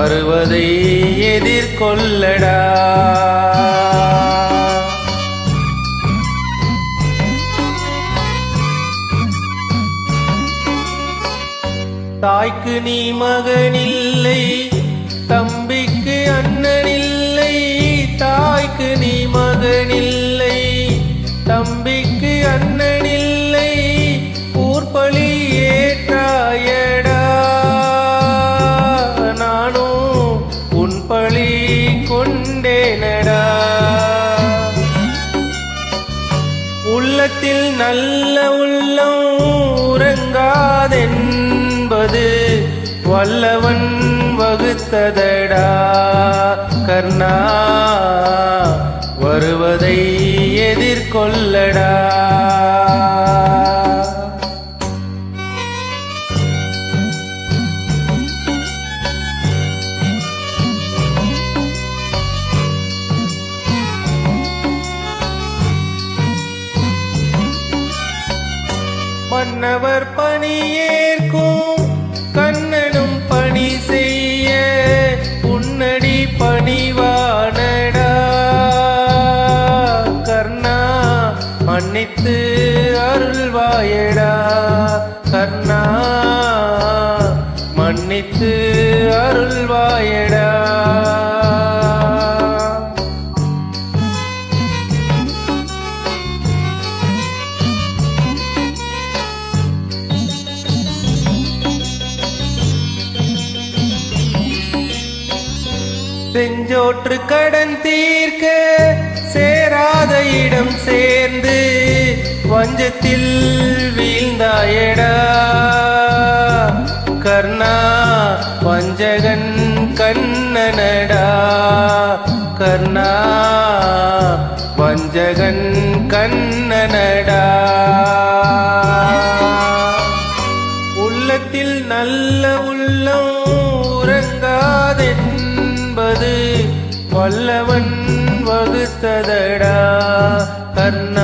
வருவதை எதிர்கொள்ளடா. தாய்க்கு நீ மகனில்லை தம்பி கொண்டேனடா. உள்ளத்தில் நல்ல உள்ளம் உறங்காதென்பது வல்லவன் வகுத்ததடா. கர்ணா வருவதை மன்னவர் பணியேற்கும் கண்ணனும் பணி செய்ய உன்னடி பணிவானடா. கர்ணா மன்னித்து அருள்வாயடா. கர்ணா மன்னித்து செஞ்சோற்று கடன் தீர்க்க சேராத இடம் சேர்ந்து வஞ்சத்தில் வீழ்ந்தாயடா கர்ணா வஞ்சகன் கண்ணனடா. கர்ணா வஞ்சகன் கண்ணனடா. வல்லவன் வகுத்ததடா கர்ண